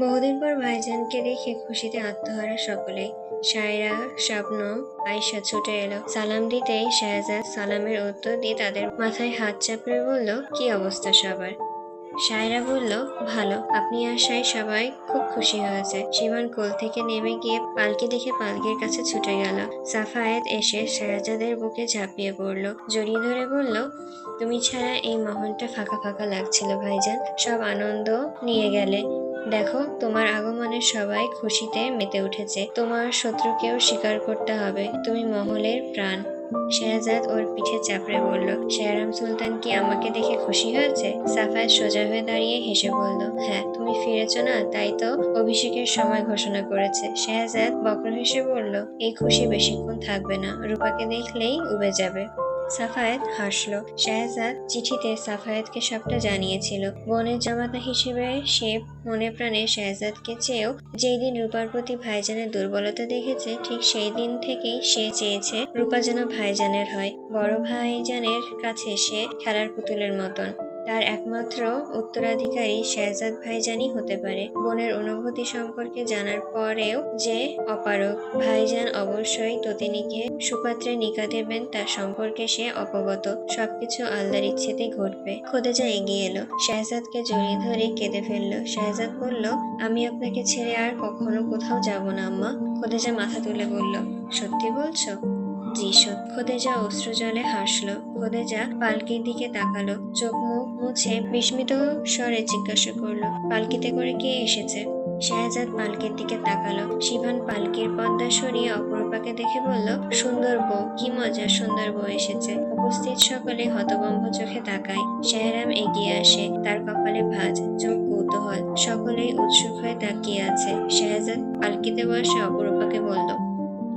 বহুদিন পর ভাইজানকে দেখে খুশিতে আত্মহারা সকলেই। সায়রা, শাবনম, আয়শা ছুটে এলো। সালাম দিতেই শাহজাদ সালামের উত্তর দিয়ে তাদের মাথায় হাত চাপড়ে বলল, কি অবস্থা সবার? সায়রা বলল, ভালো। আপনি আসায় সবাই খুব খুশি হয়েছে। সীমান কোল থেকে নেমে গিয়ে পালকি দেখে পালকির কাছে ছুটে গেল। সাফায়েত এসে শাহজাদের বুকে ঝাঁপিয়ে পড়ল। জড়িয়ে ধরে বলল, তুমি ছাড়া এই মহলটা ফাঁকা ফাঁকা লাগছিল ভাইজান। সব আনন্দ নিয়ে গেলে। দেখো, তোমার আগমনে সবাই খুশিতে মেতে উঠেছে। তোমার শত্রুকেও স্বীকার করতে হবে। তুমি মহলের প্রাণ। শেহজাদ ওর পিঠে চাপড়ে বলল, শেহরাম সুলতান কি আমাকে দেখে খুশি হয়েছে? সাফায় সোজা হয়ে দাঁড়িয়ে হেসে বলল হ্যাঁ তুমি ফিরেছ না, তাই তো অভিষেকের সময় ঘোষণা করেছে। শেহজাদ বক্র হেসে বলল, এই খুশি বেশিক্ষণ থাকবে না। রূপাকে দেখলেই উবে যাবে। সাফায়েত হাসলো। শাহজাদ চিঠিতে সাফায়েতকে সবটা জানিয়েছিল। বোনের জামাতা হিসেবে সে মনে প্রাণে শাহজাদকে চেয়েও যেই দিন রূপার প্রতি ভাইজানের দুর্বলতা দেখেছে, ঠিক সেই দিন থেকেই সে চেয়েছে রূপা যেন ভাইজানের হয়। বড় ভাইজানের কাছে সে খেলার পুতুলের মতন। তার একমাত্র উত্তরাধিকারী শেহজাদ ভাইজানই হতে পারে। বোনের অনুভূতি সম্পর্কে জানার পরেও যে অপারক ভাইজান অবশ্যই ততিনীকে সুপাত্রে নিকা দেবেন, তার সম্পর্কে সে অপগত সবকিছু আল্লাহর ইচ্ছেতেই ঘটবে। খোদেজা এগিয়ে এলো। শেহজাদকে জড়িয়ে ধরে কেঁদে ফেলল। শেহজাদ বলল, আমি আপনাকে ছেড়ে আর কখনো কোথাও যাব না, আম্মা। খোদেজা মাথা তুলে বলল, সত্যি বলছো? সত্যি খোদেজা অশ্রু জলে হাসলো। খোদেজা পালকির দিকে তাকালো। চোখ মুখ মুছে বিস্মিত স্বরে জিজ্ঞাসা করল, পালকিতে করে কে এসেছে? শাহজাদ পালকির দিকে তাকালো। শিভান পালকির পর্দা সরিয়ে অপরূপাকে দেখে বলল, সুন্দর বউ, কি মজা সুন্দর বউ এসেছে। উপস্থিত সকলে হতবম্ব চোখে তাকায়। শাহরাম এগিয়ে আসে, তার কপালে ভাঁজ, চোখ কৌতূহল। সকলেই উৎসুক হয়ে তাকিয়ে আছে। শাহজাদ পালকিতে বসে অপরূপাকে বলল,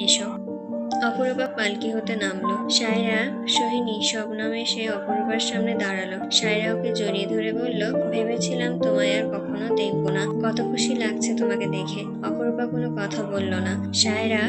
এসো। অপরূপা পালকি হতে নামলো। সায়রা, সোহিনী শবনমে সে অপরূপার সামনে দাঁড়াল। সায়রা ওকে জড়িয়ে ধরে বলল, ভেবেছিলাম তোমায় আর কখনো দেখব না। কত খুশি লাগছে তোমাকে দেখে। অপরূপা কোনো কথা বলল না। সায়রা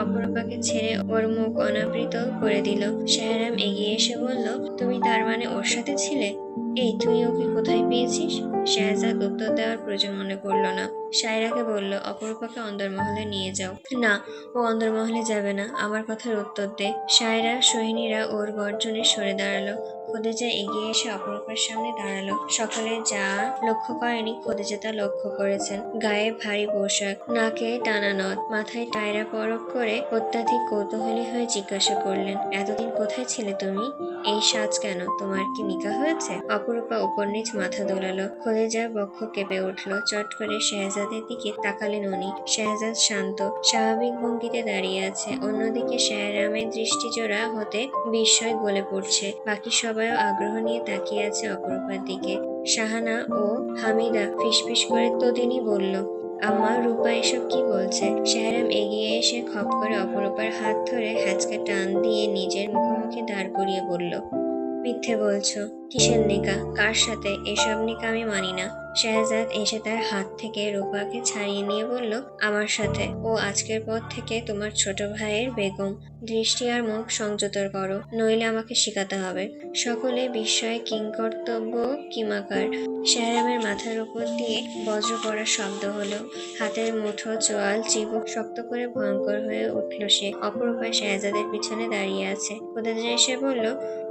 অপরূপাকে ছেড়ে ওর মুখ অনাবৃত করে দিল। শাহরাম এগিয়ে এসে বলল, তুমি তার মানে ওর সাথে ছিলে? এই তুই ওকে কোথায় পেয়েছিস? শাহজাদ উত্তর দেওয়ার প্রয়োজন মনে করল না। সায়রাকে বলল, অপরূপাকে অন্দরমহলে নিয়ে যাও। না, ও অন্দরমহলে যাবে না। আমার কথার উত্তর দে। সায়রা সোহিনীরা ওর গর্জনে সরে দাঁড়াল। খোদেজা এগিয়ে এসে অপরূপার সামনে দাঁড়াল। সকালে যা লক্ষ্য করেনি খোদেজা তা লক্ষ্য করেছেন। গায়ে ভারী পোশাক, নাকে টানা নথ মাথায় টায়রা পরক করে অত্যাধিক কৌতূহলী হয়ে জিজ্ঞাসা করলেন, এতদিন কোথায় ছিলে তুমি? এই সাজ কেন? তোমার কি নিকা হয়েছে? অপরূপা উপর নিচ মাথা দোলালো। খোদেজার বক্ষ কেঁপে উঠল। চট করে শেহজাদের দিকে তাকালেন উনি। শেহজাদ শান্ত, স্বাভাবিক ভঙ্গিতে দাঁড়িয়ে আছে। অন্যদিকে শেহরামের দৃষ্টিজোড়া হতে বিস্ময় গলে পড়ছে। বাকি সবাইও আগ্রহ নিয়ে তাকিয়ে আছে অপরূপার দিকে। শাহানা ও হামিদা ফিসফিস করে তদিনী বলল, আম্মা, রূপা এসব কি বলছে? শাহরাম এগিয়ে এসে খপ করে অপরূপার হাত ধরে হ্যাচকা টান দিয়ে নিজের মুখোমুখি দাঁড় করিয়ে বলল মিথ্যে বলছো? কিসের নিকা? কার সাথে? এসব নিকা আমি মানি না। শাহজাদ এসে তার হাত থেকে রূপাকে ছাড়িয়ে নিয়ে বলল, আমার সাথে। ও আজকের পর থেকে তোমার ছোট ভাইয়ের বেগম। দৃষ্টি আর মুখ সংযতর করো, নইলে আমাকে শেখাতে হবে। সকলে বিস্ময়ে কিংকর্তব্য কিমাকার শেহরামের মাথার উপর দিয়ে বজ্র পড়ার শব্দ হলো। হাতের মুঠো চোয়াল চিবুক শক্ত করে ভয়ঙ্কর হয়ে উঠল সে। অপরূপায় শাহজাদের পিছনে দাঁড়িয়ে আছে। খোদাজা এসে বলল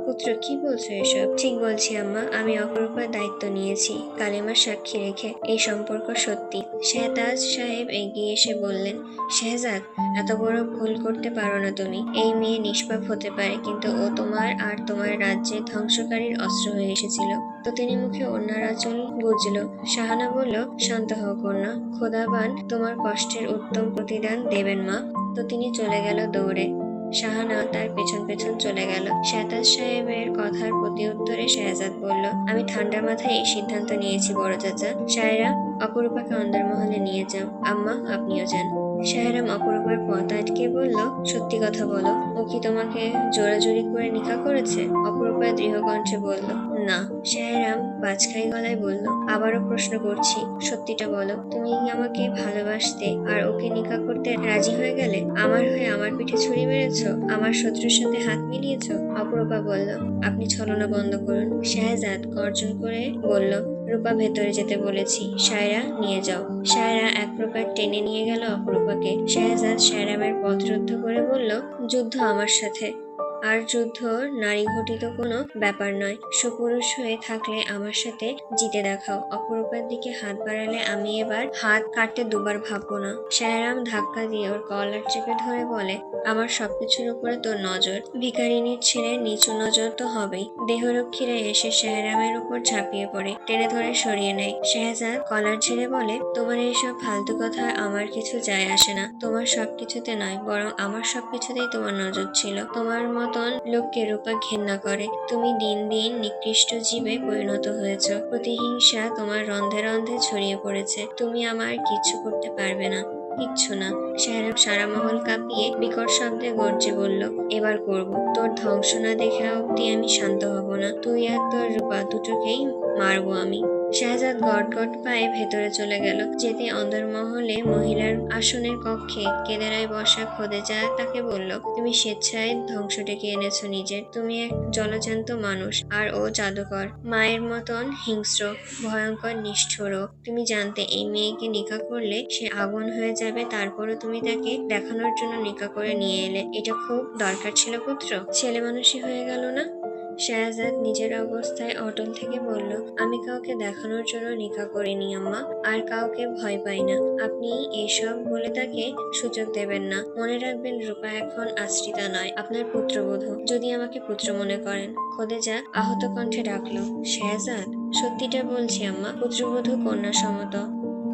পুত্র কি বলছো এসব? ঠিক বলছি আম্মা, আমি অপরূপার দায়িত্ব নিয়েছি, কালিমার সাক্ষী রেখে এই সম্পর্ক সত্যি। শেহতাজ সাহেব এগিয়ে এসে বললেন, শেহজাদ, এত বড় ভুল করতে পারো না তুমি। এই মেয়ে নিষ্পাপ হতে পারে, কিন্তু ও তোমার আর তোমার রাজ্যে ধ্বংসকারীর অস্ত্র হয়ে এসেছিল। তো তিনি মুখে অন্যার আঁচল বুঝলো শাহানা বলল, শান্ত হও কন্যা, খোদাবান তোমার কষ্টের উত্তম প্রতিদান দেবেন মা। তো তিনি চলে গেল দৌড়ে। শাহানা তার পেছন পেছন চলে গেল। শেতাজ সাহেবের কথার প্রতি উত্তরে শাহজাদ বলল, আমি ঠান্ডা মাথায় এই সিদ্ধান্ত নিয়েছি বড় চাচা। সায়রা অপরূপাকে অন্দরমহলে নিয়ে যাও। আম্মা, আপনিও যান। শাহরাম অপরূপার পথ আটকে বলল, সত্যি কথা বলো। ও কি তোমাকে জোরাজুরি করে নিকা করেছে? অপরূপা দৃঢ় কণ্ঠে বলল না, শাহরাম বাজখাই গলায় বলল, আবারও প্রশ্ন করছি। সত্যিটা বলো, তুমি আমাকে ভালোবাসতে আর ওকে নিকা করতে রাজি হয়ে গেলে? আমার হয়ে আমার পিঠে ছুরি মেরেছো? আমার শত্রুর সাথে হাত মিলিয়েছ? অপরূপা বলল, আপনি ছলনা বন্ধ করুন। শাহজাদ গর্জন করে বলল, রূপা ভেতরে যেতে বলেছি। সায়রা, নিয়ে যাও। সায়রা এক প্রকার টেনে নিয়ে গেল অপরূপাকে। শাহজাদ সায়রামের পথ রুদ্ধ করে বলল, যুদ্ধ আমার সাথে। আর যুদ্ধ, নারী ঘটিত কোনো ব্যাপার নয়। সুপুরুষ হয়ে থাকলে আমার সাথে জিতে দেখাও। অপরূপের দিকে হাত বাড়ালে আমি এবার হাত কাটতে দুবার ভাববো না। শাহরাম ধাক্কা দিয়ে ওর কলার চেপে ধরে বলে, আমার সবকিছুর উপরে তোর নজর। ভিকারিনীর ছেলে নিচু নজর তো হবেই। দেহরক্ষীরা এসে শাহরামের উপর ঝাঁপিয়ে পড়ে, টেনে ধরে সরিয়ে নেয়। শাহজাদ কলার ছেড়ে বলে, তোমার এইসব ফালতু কথা আমার কিছু যায় আসে না। তোমার সবকিছুতে নয়, বরং আমার সবকিছুতেই তোমার নজর ছিল। তোমার মতন লোককে রূপা ঘেন্না করে। তুমি দিন দিন নিকৃষ্ট জীবে পরিণত হয়েছ। প্রতিহিংসা তোমার রন্ধে রন্ধে ছড়িয়ে পড়েছে। তুমি আমার কিচ্ছু করতে পারবে না। কিচ্ছু না। সাহেব সারা মহল কাঁপিয়ে বিকট শব্দে গর্জে বলল, এবার করব। তোর ধ্বংস না দেখে অব্দি আমি শান্ত হব না। তুই আর তোর রূপা দুটোকেই মারবো আমি। শাহজাদ গট গট পায়ে ভেতরে চলে গেল। যেতে অন্দরমহলে মহিলার আসনের কক্ষে কেদারায় বসা খোদে খোদেজা তাকে বলল, তুমি স্বেচ্ছায় ধ্বংস ডেকে এনেছো নিজের। তুমি এক জলজান্ত মানুষ, আর ও জাদুকর। মায়ের মতন হিংস্র, ভয়ঙ্কর, নিষ্ঠুর তুমি জানতে এই মেয়েকে নিকা করলে সে আগুন হয়ে যাবে, তারপরও তুমি তাকে দেখানোর জন্য নিকা করে নিয়ে এলে। এটা খুব দরকার ছিল, পুত্র। ছেলে মানুষই হয়ে গেল না? শাহজাদ নিজের অবস্থায় অটল থেকে বলল, আমি কাউকে দেখানোর জন্য নিকা করিনি, আম্মা। আর কাউকে ভয় পাই না। আপনি এসব বলে তাকে সুযোগ দেবেন না। মনে রাখবেন, রূপা এখন আশ্রিতা নয়, আপনার পুত্রবধূ। যদি আমাকে পুত্র মনে করেন খোদেজা আহত কণ্ঠে ডাকলো, শাহজাদ, সত্যিটা বলছি, আম্মা, পুত্রবধূ কন্যা সমত।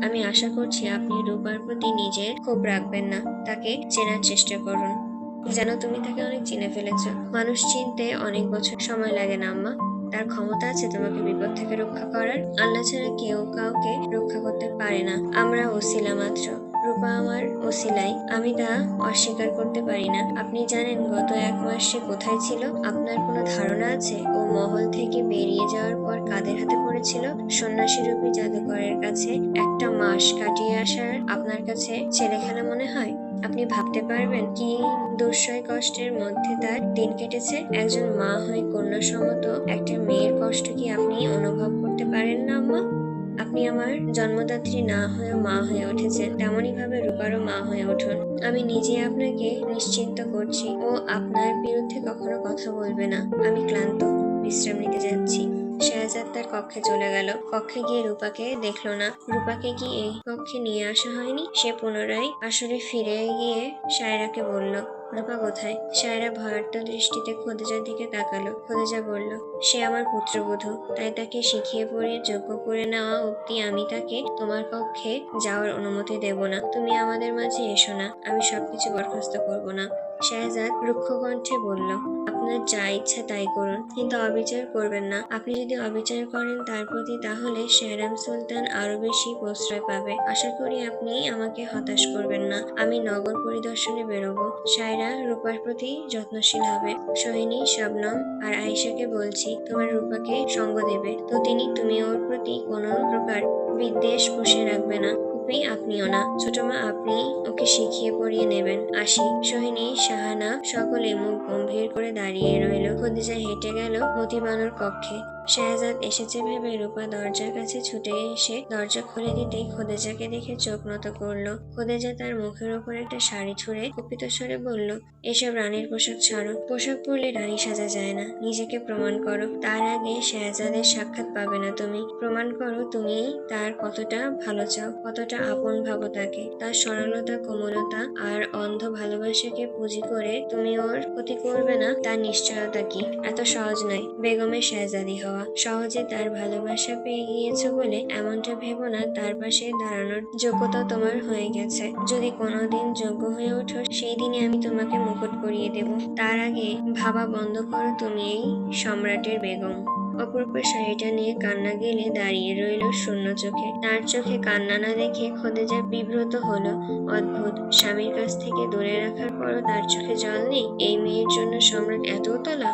আমি আশা করছি আপনি রূপার প্রতি নিজের ক্ষোভ রাখবেন না। তাকে চেনার চেষ্টা করুন। যেন তুমি তাকে অনেক চিনে ফেলেছো। মানুষ চিনতে অনেক বছর সময় লাগে না, আম্মা। তার ক্ষমতা আছে তোমাকে বিপদ থেকে রক্ষা করার। আল্লাহ ছাড়া কেউ কাউকে রক্ষা করতে পারে না। আমরা ওসিলা মাত্র। রূপা আমার ওসিলাই। আমি তা অস্বীকার করতে পারি না। আপনি জানেন, গত এক মাস সে কোথায় ছিল? আপনার কোনো ধারণা আছে? ও মহল থেকে বেরিয়ে যাওয়ার পর কাদের হাতে পড়েছিল? সন্ন্যাসী রূপী জাদুকরের কাছে একটা মাস কাটিয়ে আসার আপনার কাছে ছেলে খেলা মনে হয়? আপনি ভাবতে পারবেন কি দুঃসয় কষ্টের মধ্যে তার দিন কেটেছে? একজন মা হয়ে কন্যা সমত একটা মেয়ের কষ্ট কি আপনি অনুভব করতে পারেন না, আম্মা? আপনি আমার জন্মদাত্রী না হয়েও মা হয়ে উঠেছেন তেমনই ভাবে রূপারও মা হয়ে উঠুন। আমি নিজে আপনাকে নিশ্চিন্ত করছি ও আপনার বিরুদ্ধে কখনো কথা বলবে না। আমি ক্লান্ত, বিশ্রাম নিতে যাচ্ছি। শাহজাদ তার কক্ষে চলে গেল। কক্ষে গিয়ে রূপাকে দেখল না। রূপাকে কি এই কক্ষে নিয়ে আসা হয়নি? সে পুনরায় আসলে ফিরে গিয়ে সায়রাকে বলল, রূপা কোথায়? সায়রা ভয়ার্ত দৃষ্টিতে খোদেজার দিকে তাকালো। খোদেজা বলল, সে আমার পুত্রবধূ। তাই তাকে শিখিয়ে পড়িয়ে যোগ্য করে নেওয়া অব্দি আমি তাকে তোমার কক্ষে যাওয়ার অনুমতি দেব না। তুমি আমাদের মাঝে এসো না। আমি সবকিছু বরখাস্ত করব না। শাহজাদ রুক্ষ কণ্ঠে বলল, আপনার যা ইচ্ছা তাই করুন, কিন্তু অবিচার করবেন না। আপনি যদি অবিচার করেন তার প্রতি, তাহলে শেহরাম সুলতান আরও বেশি প্রশ্রয় পাবে। আশা করি আপনি আমাকে হতাশ করবেন না। আমি নগর পরিদর্শনে বেরোবো। সায়রা রূপার প্রতি যত্নশীল হবে। সোহিনী, শবনম আর আয়েশাকে বলছি, তোমার রূপাকে সঙ্গ দেবে। তো তিনি, তুমি ওর প্রতি কোনো প্রকার বিদ্বেষ পুষে রাখবে না। ফুপি আপনিও না। ছোট মা, আপনি ওকে শিখিয়ে পড়িয়ে নেবেন। আসি সোহিনী সাহানা সকলে মুখ গম্ভীর করে দাঁড়িয়ে রইল। খদিজা হেঁটে গেল মতিবানুর কক্ষে। শাহজাদ এসেছে ভেবে রূপা দরজার কাছে ছুটে এসে দরজা খুলে দিতেই খোদেজাকে দেখে চোখ নত করল। খোদেজা তার মুখের ওপর একটা শাড়ি ছুঁড়ে কুপিত স্বরে বলল, এসব রানীর পোশাক ছাড়ো। পোশাক পরলে রানী সাজা যায় না। নিজেকে প্রমাণ করো। তার আগে শাহজাদের সাক্ষাৎ পাবে না তুমি। প্রমাণ করো তুমি তার কতটা ভালো চাও, কতটা আপন ভাবো তাকে। তার সরলতা, কোমলতা আর অন্ধ ভালোবাসাকে পুঁজি করে তুমি ওর ক্ষতি করবে না। তার নিশ্চয়তা কি? এত সহজ নয়। বেগমের শাহজাদি হওয়া সহজে তার ভালোবাসা পেয়ে গিয়েছো বলে এমনটা ভেবো না, তার পাশে দাঁড়ানোর যোগ্যতা তোমার হয়ে গেছে। যদি কোনোদিন যোগ্য হয়ে ওঠো সেই দিনে আমি তোমাকে মুকুট পরিয়ে দেব। তার আগে ভাবা বন্ধ করো তুমি এই সম্রাটের বেগম। অপরূপের শাড়িটা নিয়ে কান্না গেলে দাঁড়িয়ে রইল শূন্য চোখে। তার চোখে কান্না না দেখে খদেজা বিব্রত হলো। অদ্ভুত, স্বামীর কাছ থেকে দূরে রাখার পরও তার চোখে জল নেই। এই মেয়ের জন্য সম্রাট এত তলা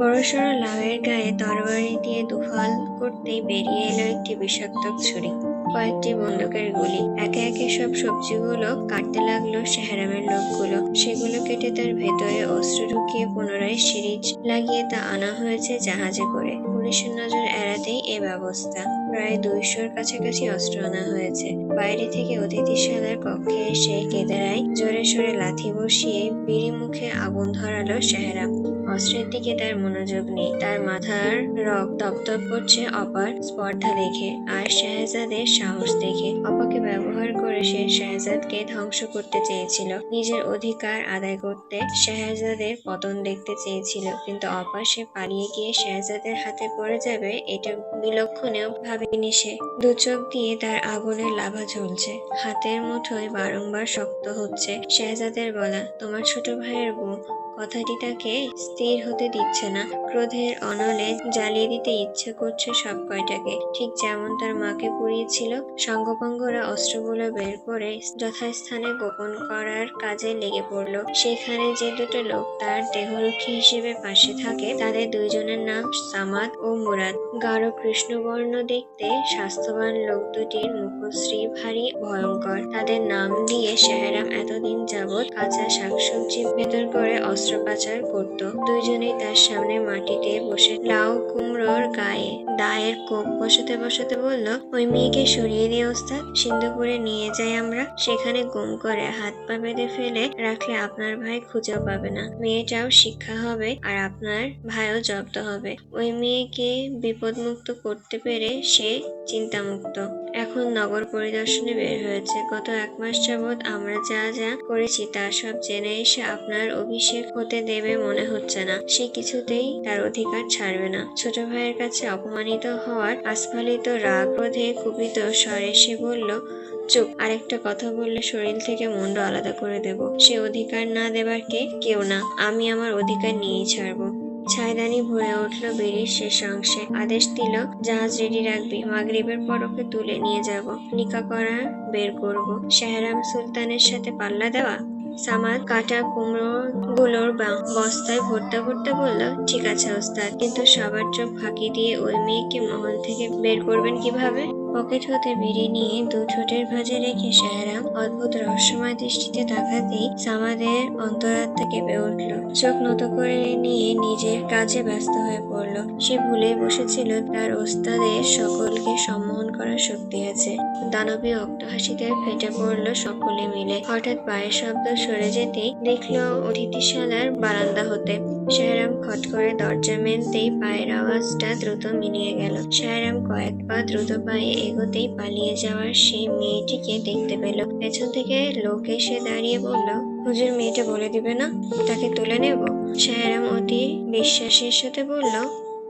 বড়সড় লাউয়ের গায়ে তরবারি দিয়ে দুফাল করতেই বেরিয়ে এলো একটি বিষাক্ত ছুরি। কয়েকটি বন্দুকের গুলি। একে একে সব সবজিগুলো কাটতে লাগল শেহরামের লোকগুলো। সেগুলো কেটে তার ভেতরে অস্ত্র ঢুকিয়ে পুনরায় সিরিজ লাগিয়ে তা আনা হয়েছে জাহাজে করে। পুলিশের নজর এড়াতেই এ ব্যবস্থা। প্রায় দুইশোর কাছাকাছি অস্ত্র আনা হয়েছে। বাইরে থেকে অতিথিশালার কক্ষে এসে কেদারায় জোরে সোরে লাথি বসিয়ে বিড়ি মুখে আগুন ধরালো সেহরা অস্ত্রের দিকে তার মনোযোগ নেই। তার মাথার রক তপতপ করছে অপার স্পর্ধা দেখে আর শাহজাদের সাহস দেখে। অপাকে ব্যবহার করে সে শাহজাদকে ধ্বংস করতে চেয়েছিল। নিজের অধিকার আদায় করতে শাহজাদের পতন দেখতে চেয়েছিল। কিন্তু অপা সে পালিয়ে গিয়ে শাহজাদের হাতে পড়ে যাবে এটা বিলক্ষণেও ভাবেনি সে। দু চোখ দিয়ে তার আগুনের লাভা ঝুলছে হাতের মুঠোয় বারংবার শক্ত হচ্ছে শাহজাদের বলা তোমার ছোট ভাইয়ের বউ কথাটি তাকে স্থির হতে দিচ্ছে না। ক্রোধের অনলে জ্বালিয়ে দিতে ইচ্ছে করছে সব কয়টাকে। ঠিক যেমন তার মাকে পুড়িয়েছিল সঙ্গপাঙ্গরা অস্ত্রগুলো বের করে যথাস্থানে গোপন করার কাজে লেগে পড়ল। সেখানে যে দুটো লোক তার দেহরক্ষী হিসেবে পাশে থাকে, তাদের দুইজনের নাম সামাদ ও মুরাদ। গাঢ় কৃষ্ণবর্ণ দেখতে স্বাস্থ্যবান লোক দুটির মুখশ্রী ভারী ভয়ঙ্কর। তাদের নাম দিয়ে শেহরাম এতদিন যাবৎ কাঁচা শাকসবজি ভেতর করে অস্ত্র পাচার করত। দুইজনেই তার সামনে মাটিতে বসে লাউ কুমড়োর গায়ে দায়ের কোপ বসাতে বসাতে বলল, ওই মেয়েকে সরিয়ে দিয়ে ওস্তাদ সিন্ধুপুরে নিয়ে যাই আমরা। সেখানে গুম করে হাত পা বেঁধে ফেলে রাখলে আপনার ভাই খুঁজেও পাবে না। মেয়েটাও শিক্ষা হবে আর আপনার ভাইও জব্দ হবে। ওই মেয়েকে বিপদমুক্ত করতে পেরে সে চিন্তামুক্ত। এখন নগর পরিদর্শনে বের হয়েছে। গত এক মাস যাবৎ আমরা যা যা করেছি তা সব জেনে এসে আপনার অভিষেক হতে দেবে মনে হচ্ছে না। সে কিছুতেই তার অধিকার ছাড়বে না। ছোট ভাইয়ের কাছে অপমানিত হওয়ার আস্ফালিত রাগ ক্রোধে কুপিত স্বরে সে বলল, চুপ, আরেকটা কথা বললে শরীর থেকে মুন্ড আলাদা করে দেব। সে অধিকার না দেবার কে? কেউ না। আমি আমার অধিকার নিয়েই ছাড়বো। ছায়দানি ভরে উঠল বেরির শেষ অংশে। আদেশ দিল, জাহাজ রেডি রাখবি। মাগরিবের পর ওকে তুলে নিয়ে যাব। নিকা করা বের করব। শাহরাম সুলতানের সাথে পাল্লা দেওয়া? সামাদ কাটা কুমড়ো গুলোর বস্তায় ভরতে ভরতে বলল, ঠিক আছে, ওস্তাদ। কিন্তু সবার চোখ ফাঁকি দিয়ে ওই মেয়েকে মহল থেকে বের করবেন কীভাবে? পকেট হতে বেরিয়ে নিয়ে দু ঠোঁটের ভাঁজে রেখে শাহরাম অদ্ভুত রহস্যময় দৃষ্টিতে তাকাতেই সামাদের অন্তরাত্মা কেঁপে উঠল। চোখ নত করে নিয়ে নিজের কাজে ব্যস্ত হয়ে পড়ল। সে ভুলে বসেছিল, তার ওস্তাদের সকলকে সম্মোহন করার শক্তি আছে। দানবীয় অট্টহাসিতে ফেটে পড়ল সকলে মিলে। হঠাৎ পায়ের শব্দ সরে যেতেই দেখল অতিথিশালার বারান্দা হতে। শাহরাম খট করে দরজা মেনতেই পায়ের আওয়াজটা দ্রুত মিলিয়ে গেল। শাহরাম কয়েক পা দ্রুত পায়ে এগোতেই পালিয়ে যাওয়ার সেই মেয়েটিকে দেখতে পেল। পেছন থেকে লোক এসে দাঁড়িয়ে বলল, হুজুর, মেয়েটা বলে দিবে না? তাকে তুলে নেব? শাহরাম অতি বিশ্বাসের সাথে বলল,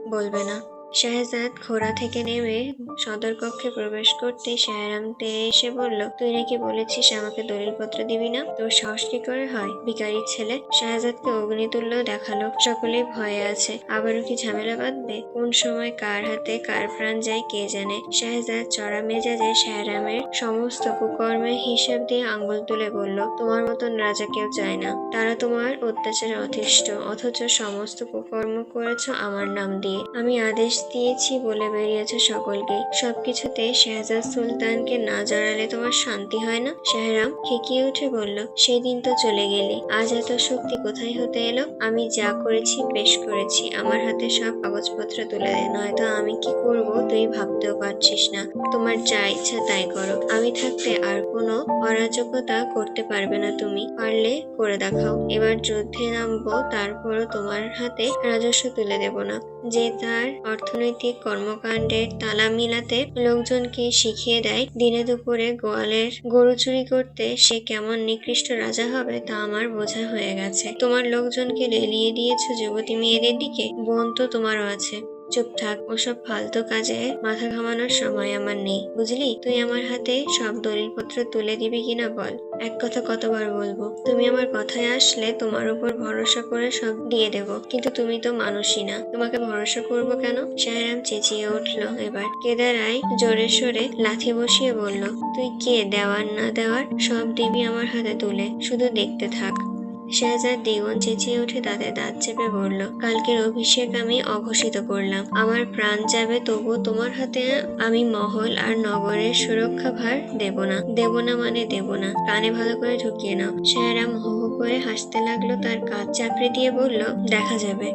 বলবে না। শাহজাদ ঘোড়া থেকে নেমে সদর কক্ষে প্রবেশ করতে শাহরাম তেরে এসে বলল, তুই নাকি বলেছিস আমাকে দলিলপত্র দিবি না? তোর সাহস কি করে হয়? ভিকারির ছেলে শাহজাদকে অগ্নিতুল্য দেখাল। সকলেই ভয়ে আছে। আবারও কি ঝামেলা বাঁধবে? কোন সময় কার হাতে কার প্রাণ যায় কে জানে? শাহজাদ চড়া মেজাজে শাহরামের সমস্ত কুকর্মের হিসাব দিয়ে আঙ্গুল তুলে বলল, তোমার মতন রাজা কেউ চায় না। তারা তোমার অত্যাচারে অতিষ্ঠ। অথচ সমস্ত কুকর্ম করেছ আমার নাম দিয়ে। আমি আদেশ দিয়েছি বলে বেরিয়েছে সকলকে সবকিছুতে শাহজাদ সুলতানকে না জড়ালে তোমার শান্তি হয় না? শাহরাম খেকিয়ে উঠে বলল, সেদিন তো চলে গেলি। আজ এত শক্তি কোথায় হতে এলো? আমি যা করেছি, বেশ করেছি। আমার হাতে সব কাগজপত্র তুলে দে, নয়তো আমি কি করব তুই ভাবতেও পারছিস না। তোমার যা ইচ্ছা তাই করো। আমি থাকতে আর কোনো অরাজকতা করতে পারবে না তুমি। পারলে করে দেখাও। এবার যুদ্ধে নামবো, তারপরও তোমার হাতে রাজস্ব তুলে দেব না। যে তার অর্থনৈতিক কর্মকাণ্ডের তালা মিলাতে লোকজনকে শিখিয়ে দেয়, দিনে দুপুরে গোয়ালের গরু চুরি করতে সে কেমন নিকৃষ্ট রাজা হবে তা আমার বোঝা হয়ে গেছে। তোমার লোকজনকে রেলিয়ে দিয়েছ যুবতী মেয়েদের দিকে? বোন তো তোমারও আছে। চুপ থাক, ওসব ফালতু কাজে মাথা ঘামানোর সময় আমার নেই, বুঝলি? তুই আমার হাতে সব দলিলপত্র তুলে দিবি কিনা বল। এক কথা কতবার বলব, তুমি আমার কথায় আসলে তোমার উপর ভরসা করে সব দিয়ে দেব, কিন্তু তুমি তো মানুষই না। তোমাকে ভরসা করব কেন? শাহরাম চেঁচিয়ে উঠল এবার। কেদারাই জোরে সোরে লাথি বসিয়ে বলল, তুই কে দেওয়ার না দেওয়ার সব দিবি আমার হাতে তুলে, শুধু দেখতে থাক। শাহজাদ দ্বিগুণ চেঁচিয়ে উঠে তাদের দাঁত চেপে বলল, কালকের অভিষেক আমি অঘোষিত করলাম। আমার প্রাণ যাবে, তবু তোমার হাতে আমি মহল আর নগরের সুরক্ষা ভার দেব না। দেব না মানে দেব না। কানে ভালো করে ঢুকিয়ে নাও। শাহরাম হো হো করে হাসতে লাগল, তার কাজ চাপড়ে দিয়ে বলল, দেখা যাবে।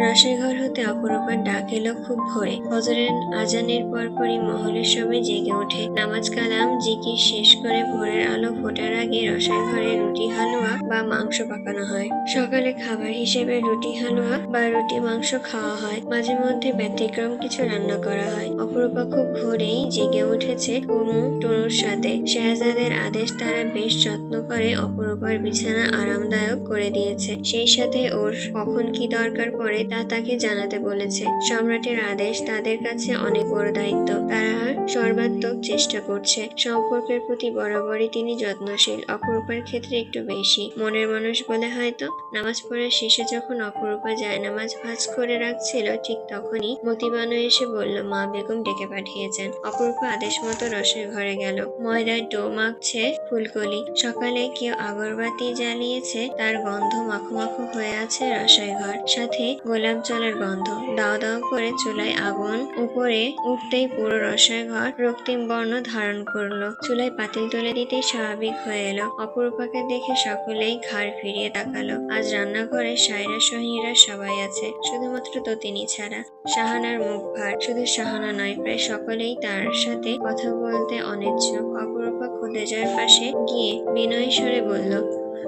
রসের ঘর হতে অপরূপার ডাক এলো খুব ভোরে। ফজরের আজানের পরপরই মহলের সবাই জেগে ওঠে। নামাজ কালাম, জিকির শেষ করে ভোরের আলো ফোটার আগে রসের ঘরে রুটি, হালুয়া বা মাংস পাকানো হয়। সকালে খাবার হিসেবে রুটি, হালুয়া বা রুটি, মাংস খাওয়া হয়। মাঝে মধ্যে ব্যতিক্রম কিছু রান্না করা হয়। অপরূপা খুব ভোরেই জেগে উঠেছে কুমু টুনুর সাথে। শেহজাদের আদেশ তারা বেশ যত্ন করে অপরূপার বিছানা আরামদায়ক করে দিয়েছে। সেই সাথে ওর কখন কি দরকার পড়ে তা তাকে জানাতে বলেছে, সম্রাটের আদেশ তাদের কাছে অনেক বড় দায়িত্ব। তারা সর্বাত্মক চেষ্টা করছে। সম্পর্কের প্রতি বরাবরই তিনি যত্নশীল, অপরূপার ক্ষেত্রে একটু বেশি। মনের মানুষ বলে হয়তো, নামাজ পড়ার শেষে যখন অপরূপা যায় নামাজ ভাজ করে রাখছিল, ঠিক তখনই মতিবানু এসে বলল, মা বেগম ডেকে পাঠিয়েছেন। অপরূপা আদেশ মতো রসের ঘরে গেল। ময়দার ডো মাখছে ফুলকলি। সকালে কেউ আগরবাতি জ্বালিয়েছে, তার গন্ধ মাখো মাখো হয়ে আছে রসাই ঘর। সাথে গোলাপ জলের গন্ধ। দাও দাও করে চুলায় আগুন উপরে উঠতেই পুরো রসাই ঘর রক্তিম বর্ণ ধারণ করল। চুলায় পাতিল তুলে দিতেই স্বাভাবিক হয়ে এলো। অপরূপাকে দেখে সকলেই ঘাড় ফিরিয়ে তাকালো। আজ রান্নাঘরে সায়রা সহিরা সবাই আছে, শুধুমাত্র ততিনি ছাড়া। শাহানার মুখ ভার, শুধু শাহানা নয়, প্রায় সকলেই তার সাথে কথা বলতে অনিচ্ছুক। অপরূপা খোদেজার পাশে গিয়ে বিনয় স্বরে বলল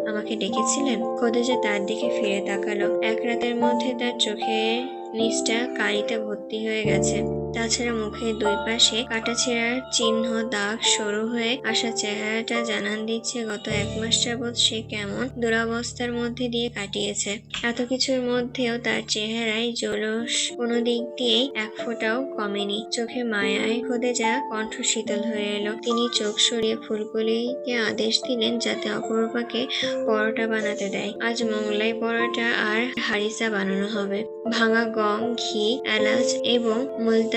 আমাকে ডেকেছিলেন। খোদেজা তার দিকে ফিরে তাকালো। এক রাতের মধ্যে তার চোখে নিচটা কালিতে ভর্তি হয়ে গেছে। তাছাড়া মুখের দুই পাশে কাটাছেঁড়ার চিহ্ন, দাগ, সরু হয়ে আসা চেহারাটা জানান দিচ্ছে গত এক মাস যাবৎ সে কেমন দুরবস্থার মধ্যে দিয়ে কাটিয়েছে। এত কিছুর মধ্যেও তার চেহারায় জলস কোনো দিক দিয়েই এক ফোঁটাও কমেনি। চোখে মায়ায় খোদে যা কণ্ঠ শীতল হয়ে এলো। তিনি চোখ সরিয়ে ফুলকলিকে আদেশ দিলেন যাতে অপরূপাকে পরোটা বানাতে দেয়। আজ মোংলাই পরোটা আর হারিসা বানানো হবে। ভাঙা গম, ঘি, এলাচ এবং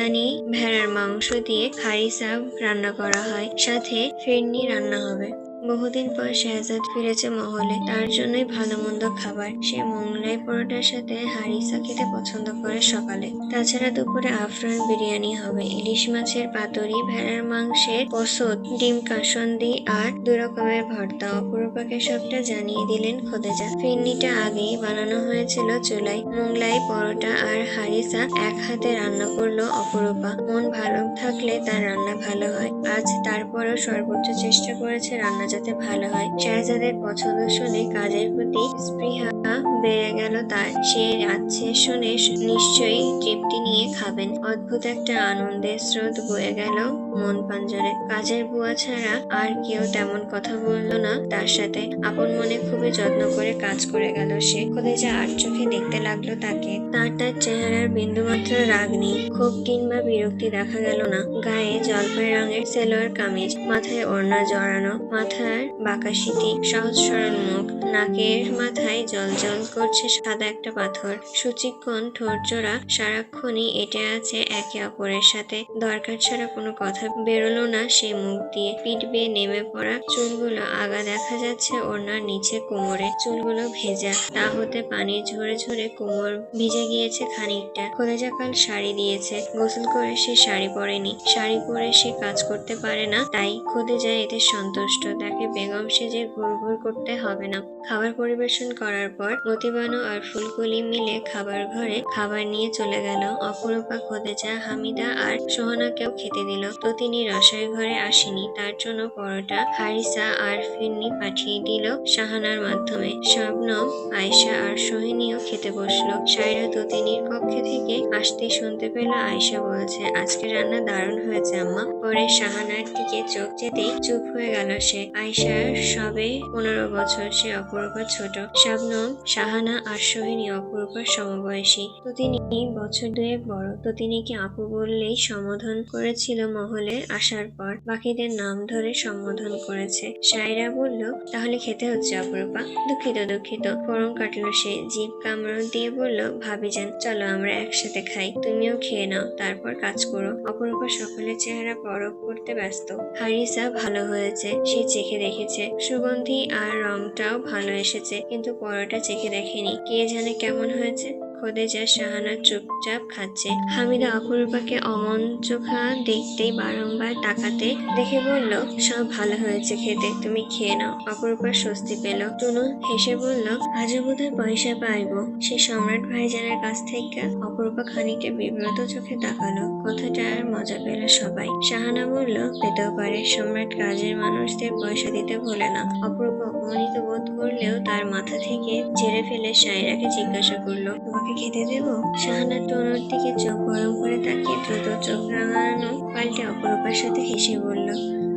মুলতানি ভেড়ার মাংস দিয়ে খারি খারিসা রান্না করা হয়। সাথে ফিরনি রান্না হবে। বহুদিন পর শেহজাদ ফিরেছে মহলে। তার জন্যই ভালো মন্দ খাবার। সে মোংলাই পরোটার সাথে হারিসা খেতে পছন্দ করে সকালে। তাছাড়া দুপুরে আফরান বিরিয়ানি হবে। ইলিশ মাছের পাতুরি, ভেড়ার মাংসের পসত ডিম কাসন্দি আর দু রকমের ভর্তা। অপরূপাকে সবটা জানিয়ে দিলেন খোদেজা। ফিরনিটা আগেই বানানো হয়েছিল চুলায়। মোংলাই পরোটা আর হারিসা এক হাতে রান্না করল অপরূপা। মন ভালো থাকলে তার রান্না ভালো হয়। আজ তারপরও সর্বোচ্চ চেষ্টা করেছে রান্না যাতে ভালো হয়। শাহজাদের পছন্দ শুনে কাজের প্রতি স্পৃহা বেড়ে গেল তার। সে যাচ্ছে শুনে নিশ্চয়ই তৃপ্তি নিয়ে খাবেন। অদ্ভুত একটা আনন্দের স্রোত বয়ে গেল মন পাঞ্জরে। কাজের বুয়া ছাড়া আর কেউ তেমন কথা বলল না তার সাথে। আপন মনে খুবই যত্ন করে কাজ করে গেল সে। খোদেজা আর চোখে দেখতে লাগল তাকে। তার তার চেহারার বিন্দুমাত্র রাগ নেই। ক্ষোভ কিংবা বিরক্তি দেখা গেল না। গায়ে জলপাই রঙের সেলোয়ার কামিজ, মাথায় ওড়না জড়ানো মাথার বাঁকা সিটি সহজ সরল মুখ, নাকের মাথায় জল জল করছে সাদা একটা পাথর। সুচিক্ষণ ঠোরজোড়া সারাক্ষণই এটে আছে একে অপরের সাথে। দরকার ছাড়া কোনো কথা বেরোলো না সে মুখ দিয়ে। পিঠ বেয়ে নেমে পড়া চুলগুলো আগা দেখা যাচ্ছে ওড়নার নিচে কোমরে। চুলগুলো ভেজা, তা হতে পানি ঝরে ঝরে কোমর ভিজে গিয়েছে খানিকটা। কাল শাড়ি দিয়েছে, গোসল করে সে শাড়ি পরেনি। শাড়ি পরে সে কাজ করতে পারে না, তাই খোদেজা এতে সন্তুষ্ট তাকে বেগম সেজে ঘুর ঘুর করতে হবে না। খাবার পরিবেশন করার পর মতিবানু আর ফুলকুলি মিলে খাবার ঘরে খাবার নিয়ে চলে গেল। অপরূপা খোদেজা হামিদা আর সোহানাকেও খেতে দিল। ততিনি রসায় ঘরে আসেনি। তার জন্য পরোটা, হারিসা আর ফিরনি পাঠিয়ে দিল শাহানার মাধ্যমে। শবনম, আয়শা আর সোহিনীও খেতে বসল। সাইরা ততিনির কক্ষে থেকে আসতে শুনতে পেল আয়শা বলছে, আজকে রান্না দারুণ হয়েছে, আম্মা। পরে শাহানার দিকে চোখ যেতেই চুপ হয়ে গেল সে। আয়শার সবে পনেরো বছর সে অপরূপা ছোট। শাবনম, শাহানা আর সোহিনী অপরূপার সমবয়সী। ততিনি বছর দুয়েক বড়। ততিনিকে আপু বললেই সম্বোধন করেছিল মহলে আসার পর? বাকিদের নাম ধরে সম্বোধন করেছে। সাইরা বলল, তাহলে খেতে হচ্ছে অপরূপা? দুঃখিত দুঃখিত। ফোরন কাটলো সে জিভ কামড় দিয়ে বলল, ভাবি যান, চলো আমরা একসাথে খাই। তুমিও খেয়ে নাও, তারপর কাজ করো। অপরূপা সকলের চেহারা পরখ করতে ব্যস্ত। হারিসা ভালো হয়েছে। সে চেখে দেখেছে। সুগন্ধি আর রংটাও ভালো এসেছে, কিন্তু পরোটা চেখে দেখেনি। কে জানে কেমন হয়েছে? খোদেজা শাহানা চুপচাপ খাচ্ছে। হামিদা অপরূপাকে অমন চোখা দেখতেই বারংবার তাকাতে দেখে বলল, সব ভালো হয়েছে খেতে, তুমি খেয়ে নাও। অপরূপার স্বস্তি পেল। টুনু হেসে বলল, আজও বোধহয় পয়সা পাইবো। সে সম্রাট ভাইজানের কাছ থেকে অপরূপা খানিকটা বিব্রত চোখে তাকালো। কথাটার মজা পেল সবাই। শাহানা বলল, পেতেও পারে, সম্রাট কাজের মানুষদের পয়সা দিতে ভোলে না। অপরূপা অপমানিত বোধ করলেও তার মাথা থেকে ঝেড়ে ফেলে সায়রাকে জিজ্ঞাসা করল, তোমাকে খেতে দেবো। শাহানা টনুর দিকে চোখ গরম করে তাকিয়ে দ্রুত চোখ রাঙানো পাল্টে অপরূপার সাথে হেসে বলল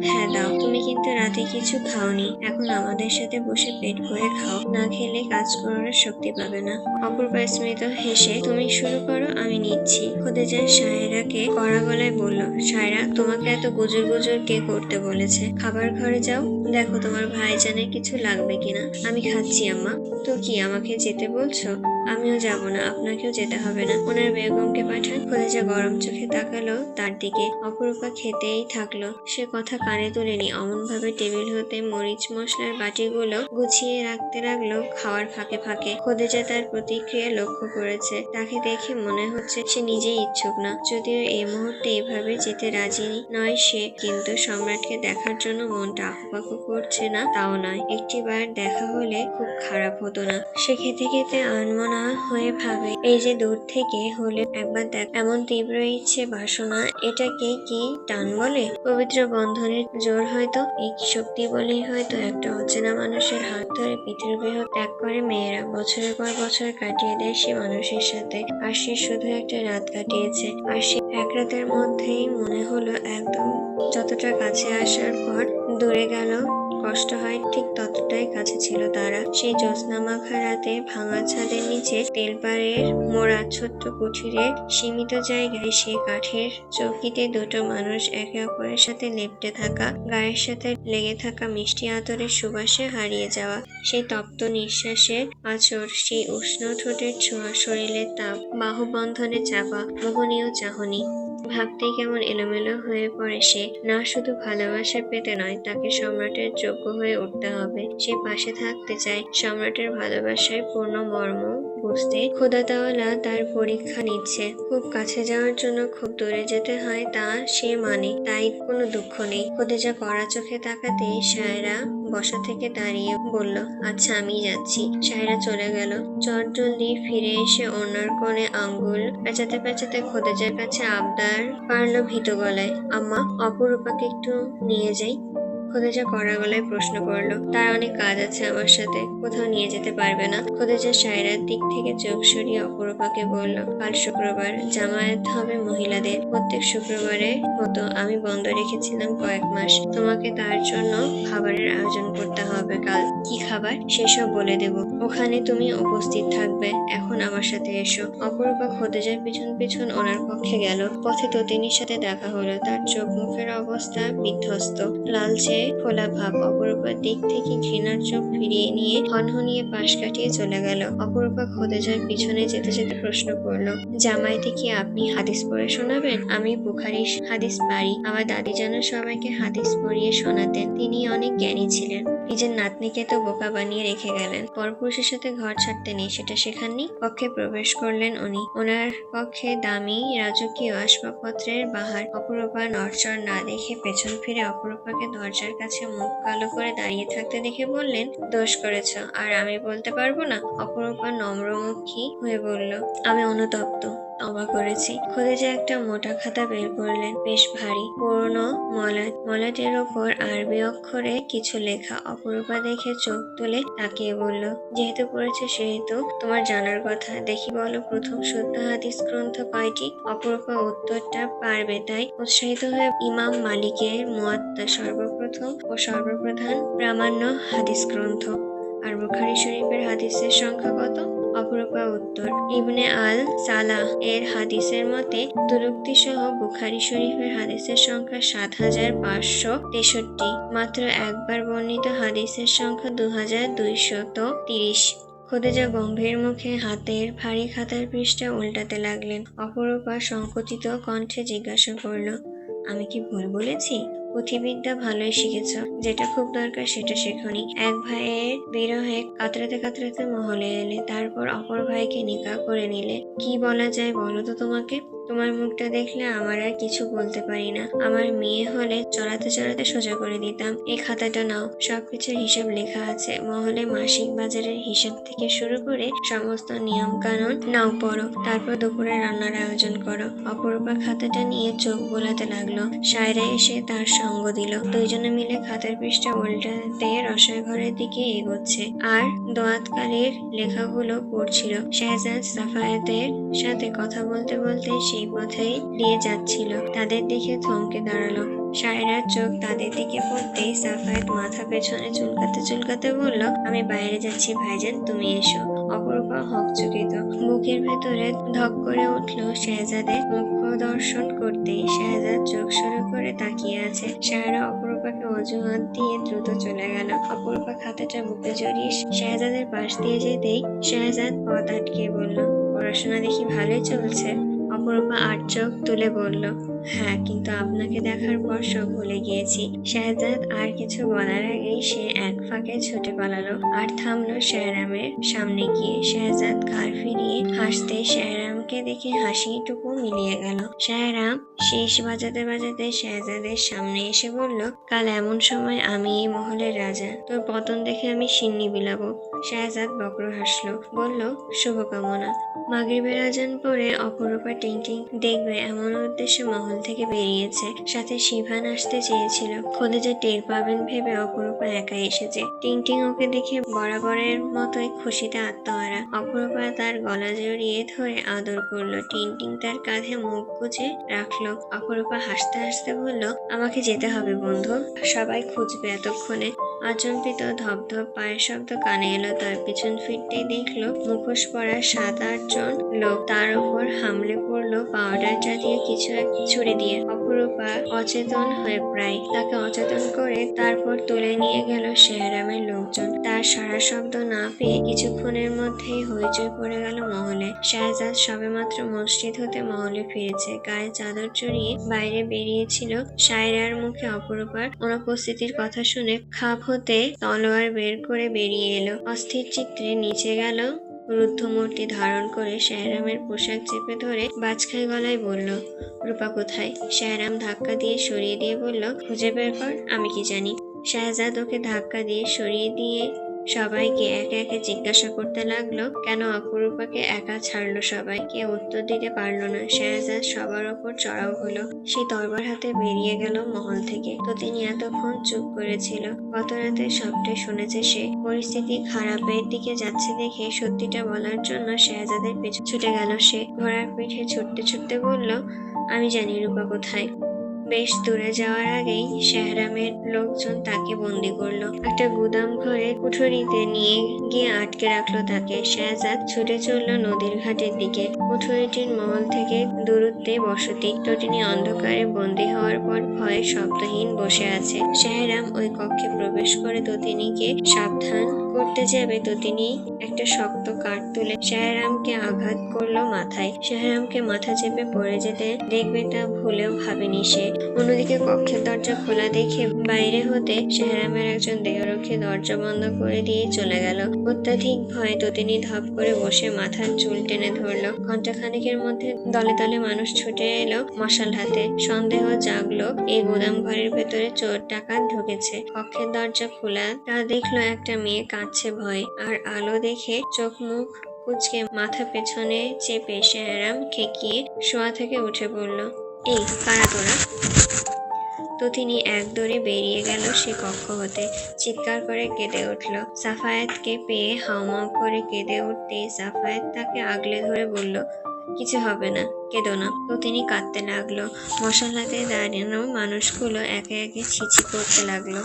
হ্যাঁ দাও, তুমি কিন্তু রাতে কিছু খাওনি। এখন আমাদের সাথে বসে পেট ভরে খাও। না খেলে কাজ করার শক্তি পাবে না। অপূর্বা স্মৃত হেসে, তুমি শুরু করো, আমি নিচ্ছি। খুদে যায় সায়রাকে কড়া গলায় বলল সায়রা তোমাকে এত গুজর গুজর কে করতে বলেছে? খাবার ঘরে যাও। দেখো তোমার ভাইজানের কিছু লাগবে কিনা। আমি খাচ্ছি, আম্মা। তো কি, আমাকে যেতে বলছো? আমিও যাব না, আপনাকেও যেতে হবে না। ওনার বেগমকে পাঠান। খোদেজা গরম চোখে তাকালো, তার দিকে অপরূপা খেতেই থাকল। সে কথা কানে তোলেনি। অমন ভাবে টেবিল হতে মরিচ মশলার বাটিগুলো গুছিয়ে রাখতে লাগল খাওয়ার ফাঁকে ফাঁকে। খোদেজা তার প্রতিক্রিয়া লক্ষ্য করেছে। তাকে দেখে মনে হচ্ছে সে নিজেই ইচ্ছুক না। যদিও এই মুহূর্তে এভাবে যেতে রাজি নয় সে, কিন্তু সম্রাটকে দেখার জন্য মনটা আকুপাকু করছে না, তাও নয়। একটিবার দেখা হলে খুব খারাপ হতো না। সে খেতে খেতে আনমনা হয়ে ভাবে। এই যে দূর থেকে হলে একবার দেখ, এমন তীব্র ইচ্ছে, বাসনা, এটাকে কি টান বলে? পবিত্র বন্ধনের জোর হয়তো এই শক্তি বলেই হয়তো একটা অচেনা মানুষের হাত ধরে পিতৃগৃহ ত্যাগ করে মেয়েরা বছরের পর বছর কাটিয়ে দেয় সে মানুষের সাথে। আর সে শুধু একটা রাত কাটিয়েছে। আর সে এক রাতের মধ্যেই মনে হলো একদম যতটা কাছে আসার পর দূরে গেল কষ্ট হয়, ঠিক ততটাই কাছে ছিল তারা। সেই জ্যোৎস্না মাখা রাতে ভাঙা ছাদের নিচে তেলপাড়ের মোড়া ছোট্ট কুঠিরে সীমিত জায়গায় সে কাঠের চৌকিতে দুটো মানুষ একে অপরের সাথে লেপটে থাকা, গায়ের সাথে লেগে থাকা মিষ্টি আতরের সুবাসে হারিয়ে যাওয়া। সেই তপ্ত নিঃশ্বাসে আচর সেই উষ্ণ ঠোঁটের ছোঁয়া, শরীরের তাপ, বাহুবন্ধনে চাপা, মোহনীয় চাহনি। ভাবতেই কেমন এলোমেলো হয়ে পড়ে সে। না শুধু ভালোবাসা পেতে নয়, তাকে সম্রাটের যোগ্য হয়ে উঠতে হবে। সে পাশে থাকতে চায় সম্রাটের ভালোবাসায় পূর্ণ মর্ম বুঝতে। খোদাতাওয়ালা তার পরীক্ষা নিচ্ছে। খুব কাছে যাওয়ার জন্য খুব দূরে যেতে হয় তা সে মানে তাই কোনো দুঃখ নেই। খোদেজা কড়া চোখে তাকাতে সায়রা বসা থেকে দাঁড়িয়ে বলল আচ্ছা আমি যাচ্ছি। সাহেরা চলে গেল। চট জলদি ফিরে এসে অন্যার কোণে আঙ্গুল পেঁচাতে পেঁচাতে খোদেজার কাছে আবদার পারল ভীত গলায়, আম্মা, অপরূপাকে একটু নিয়ে যাই। খোদেজা কড়া গলায় প্রশ্ন করল, তার অনেক কাজ আছে আমার সাথে, কোথাও নিয়ে যেতে পারবে না? খোদেজা সায়রার দিক থেকে চোখ সরিয়ে অপরূপাকে বলল, কাল শুক্রবার জামায়াত হবে মহিলাদের। প্রত্যেক শুক্রবারে মতো আমি বন্ধ রেখেছিলাম কয়েক মাস। তোমাকে তার জন্য খাবারের আয়োজন করতে হবে কাল। কি খাবার? সেসব বলে দেব। ওখানে তুমি উপস্থিত থাকবে। এখন আমার সাথে এসো। অপরূপা খোদেজার পিছন পিছন ওনার কক্ষে গেল। পথে ততিনীর সাথে দেখা হলো। তার চোখ মুখের অবস্থা বিধ্বস্ত। লালচে খোলা ভাব। অপরূপার দিক থেকে ঘৃণার চোখ ফিরিয়ে নিয়ে হনহনিয়ে পাশ কাটিয়ে চলে গেল। অপরূপা খোদেজার পিছনে যেতে যেতে প্রশ্ন করল, জামাইতে কি আপনি হাদিস পড়ে শোনাবেন? আমি বুখারি হাদিস পারি আমার দাদি যেন সবাইকে হাদিস পড়িয়ে শোনাতেন। তিনি অনেক জ্ঞানী ছিলেন। নিজের নাতনিকে তো বোকা বানিয়ে রেখে গেলেন। পরপুরুষের সাথে ঘর ছাড়তে নেই, সেটা শেখাননি। কক্ষে প্রবেশ করলেন উনি। ওনার কক্ষে দামি রাজকীয় আসবাবপত্রের বাহার, অপরূপা নড়চড় না দেখে পেছন ফিরে অপরূপাকে দরজার কাছে মুখ কালো করে দাঁড়িয়ে থাকতে দেখে বললেন, দোষ করেছ, আর আমি বলতে পারব না? অপরূপা নম্রমুখী হয়ে বলল, আমি অনুতপ্ত। তবা করেছি। খোদেজা একটা মোটা খাতা বের করলেন, বেশ ভারী। পুরনো মলাট। মলাটের ওপর আরবি অক্ষরে কিছু লেখা অপরূপা দেখে চোখ তুলে তাকিয়ে বলল, যেহেতু পড়েছে সেহেতু তোমার জানার কথা। দেখি বলো, প্রথম শুদ্ধ হাদিস গ্রন্থ কয়টি? অপরূপা উত্তরটা পারবে তাই? উৎসাহিত হয়ে ইমাম মালিকের মুয়াত্তা সর্বপ্রথম ও সর্বপ্রধান প্রামাণ্য হাদিস গ্রন্থ। আর বুখারি শরীফের হাদিসের সংখ্যা কত? অপরূপা উত্তর। ইবনে আল সালাহ এর হাদিসের মতে দুরুক্তি সহ বুখারি শরীফের হাদিসের সংখ্যা সাত হাজার পাঁচশো তেষট্টি। মাত্র একবার বর্ণিত হাদিসের সংখ্যা দু হাজার দুইশত তিরিশ। খোদেজা গম্ভীর মুখে হাতের ভারী খাতার পৃষ্ঠা উল্টাতে লাগলেন। অপরূপা সংকুচিত কণ্ঠে জিজ্ঞাসা করল, আমি কি ভুল বলেছি? পুঁথিবিদ্যা ভালোই শিখেছ। যেটা খুব দরকার সেটা শেখনি। এক ভাইয়ের বিরহে কাতরাতে কাতরাতে মহলে এলে। তারপর অপর ভাইকে নিকা করে নিলে। কি বলা যায় বলো তো তোমাকে? তোমার মুখটা দেখলে আমার আর কিছু বলতে পারি না। আমার মেয়ে হলে চড়াতে চড়াতে সোজা করে দিতাম। এই খাতাটা নাও। সবকিছুর হিসাব লেখা আছে। মহলে মাসিক বাজারের হিসাব থেকে শুরু করে সমস্ত নিয়ম কানুন নাও পড়ো। তারপর দুপুরে রান্নার আয়োজন করো। অপরূপা খাতাটা নিয়ে চোখ বোলাতে লাগল। সায়রা এসে তার সঙ্গ দিল। দুইজনে মিলে খাতার পৃষ্ঠা উল্টাতে রসয় ঘরের দিকে এগোচ্ছে। আর দোয়াতকারীর লেখাগুলো পড়ছিল। শেহজাদ সাফায়েতের সাথে কথা বলতে বলতে সেই পথেই নিয়ে যাচ্ছিল। তাদের দেখে থমকে দাঁড়াল। সায়রার চোখ তাদের দিকে পড়তেই সাফায়েত মাথা পেছনে চুলকাতে চুলকাতে বলল, আমি বাইরে যাচ্ছি ভাইজান, তুমি এসো। অপরূপা হকচকিত। বুকের ভেতরে ধক করে উঠল শেহজাদের মুখ্য দর্শন করতেই। শেহজাদ চোখ সরু করে তাকিয়ে আছে। সায়রা অপরূপাকে অজুহাত দিয়ে দ্রুত চলে গেল। অপরূপা খাতাটা বুকে জড়িয়ে শেহজাদের পাশ দিয়ে যেতেই শেহজাদ পথ আটকে বলল, পড়াশোনা দেখি ভালোই চলছে। অপরূপা আট চোখ তুলে বলল হ্যাঁ কিন্তু আপনাকে দেখার পর সব ভুলে গিয়েছি। শাহজাদ আর কিছু বলার আগেই সে এক ফাঁকে ছুটে পালালো আর থামলো শাহরামের সামনে গিয়ে। শাহজাদ ঘাড় ফিরিয়ে হাসতে শাহরামকে দেখে হাসিটুকু মিলিয়ে গেল। শাহরাম শেষ বাজাতে বাজাতে শাহজাদের সামনে এসে বলল, কাল এমন সময় আমি এই মহলের রাজা। তোর পতন দেখে আমি সিন্নি বিলাবো। শাহজাদ বক্র হাসলো, বলল, শুভকামনা। মাগরিবের আজান পরে অপরূপা টিংটিং দেখবে এমন উদ্দেশ্যে মহল থেকে বেরিয়েছে। সাথে শিভান আসতে চেয়েছিল। খোদেজা টের পাবেন ভেবে অপরূপা একা এসেছে। টিংটিং ওকে দেখে বরাবরের মতোই খুশিতে আত্মহারা। অপরূপা তার গলা জড়িয়ে ধরে আদর করল। টিংটিং তার কাঁধে মুখ গুজে রাখল। অপরূপা হাসতে হাসতে বলল, আমাকে যেতে হবে বন্ধু। সবাই খুঁজবে এতক্ষণে। আচম্বিত ধপধপ পায়ের শব্দ কানে এলো তার পিছন ফিরতে দেখল মুখোশ পরা সাত আট জন লোক। তার উপর হামলে পড়ল পাউডার জাতীয় কিছু এক ছুড়ে দিয়ে। অপরূপা অচেতন হয়ে প্রায় তাকে অচেতন করে তারপর তুলে নিয়ে গেল শেহরামের লোকজন। তার সারা শব্দ না পেয়ে কিছুক্ষণের মধ্যেই হইচই পড়ে গেল মহলে। শাহজাদ সবেমাত্র মসজিদ হতে মহলে ফিরেছে। গায়ে চাদর চড়িয়ে বাইরে বেরিয়েছিল সায়রার মুখে অপরূপার অনুপস্থিতির কথা শুনে খাপ হতে তলোয়ার বের করে বেরিয়ে এলো। অস্থির চিত্রে নিচে গেল রুদ্ধমূর্তি ধারণ করে শেহরামের পোশাক চেপে ধরে বাজখাই গলায় বলল, রূপা কোথায়? শেহরাম ধাক্কা দিয়ে সরিয়ে দিয়ে বলল, খুঁজে বের কর, আমি কি জানি। শাহজাদ ওকে ধাক্কা দিয়ে সরিয়ে দিয়ে সবাইকে একে একে জিজ্ঞাসা করতে লাগল, কেন অপরূপাকে একা ছাড়লো সবাই? কেউ উত্তর দিতে পারল না। শাহজাদ সবার ওপর চড়াও হলো। সে তরবার হাতে বেরিয়ে গেল মহল থেকে। তো তিনি এতক্ষণ চুপ করেছিল। গত রাতে সবটাই শুনেছে সে, পরিস্থিতি খারাপের দিকে যাচ্ছে দেখে সত্যিটা বলার জন্য শাহজাদের পেছু ছুটে গেল সে। ঘোড়ার পিঠে ছুটতে ছুটতে বলল, আমি জানি রূপা কোথায়। বেশ দূরে যাওয়ার আগেই শেহরামের লোকজন তাকে বন্দি করল। একটা গুদাম ঘরে কুঠুরিতে নিয়ে গিয়ে আটকে রাখল তাকে। শাহজাদ ছুটে চলল নদীর ঘাটের দিকে। কুঠুরিটির মহল থেকে দূরত্বে বসতি। টটিনি অন্ধকারে বন্দি হওয়ার পর ভয়ে শব্দহীন বসে আছে। শেহরাম ওই কক্ষে প্রবেশ করে ততিনীকে সাবধান করতে যাবে। ততিনী একটা শক্ত কাঠ তুলে শেহরামকে আঘাত করল মাথায়। শেহরামকে মাথা চেপে পড়ে যেতে দেখবে তা ভুলেও ভাবেনি সে। অন্যদিকে কক্ষের দরজা খোলা দেখে বাইরে হতে শেহরামের একজন দেহরক্ষী দরজা বন্ধ করে দিয়ে চলে গেল। অত্যাধিক ভয়ে ততিনী ধপ করে বসে মাথার চুল টেনে ধরলো। ঘণ্টা খানেকের মধ্যে দলে দলে মানুষ ছুটে এলো মশাল হাতে। সন্দেহ জাগলো, এই গোদাম ঘরের ভেতরে চোর ডাকাত ঢুকেছে। কক্ষের দরজা খোলা, তা দেখল একটা মেয়ে কাঁদছে ভয়ে, আর আলো দেখে চোখ মুখ কুচকে মাথা পেছনে চেপে শেহরাম খেকিয়ে শোয়া থেকে উঠে পড়ল এই, কারা তোরা? তো তিনি এক দৌড়ে বেরিয়ে গেল সে কক্ষ হতে। চিৎকার করে কেঁদে উঠল। সাফায়েতকে পেয়ে হাউমাউ করে কেঁদে উঠতে সাফায়েত তাকে আগলে ধরে বলল, কিছু হবে না, কেঁদো না। তো তিনি কাঁদতে লাগল। মশালাতে দাঁড়ানো মানুষগুলো একে একে ছিছি করতে লাগল।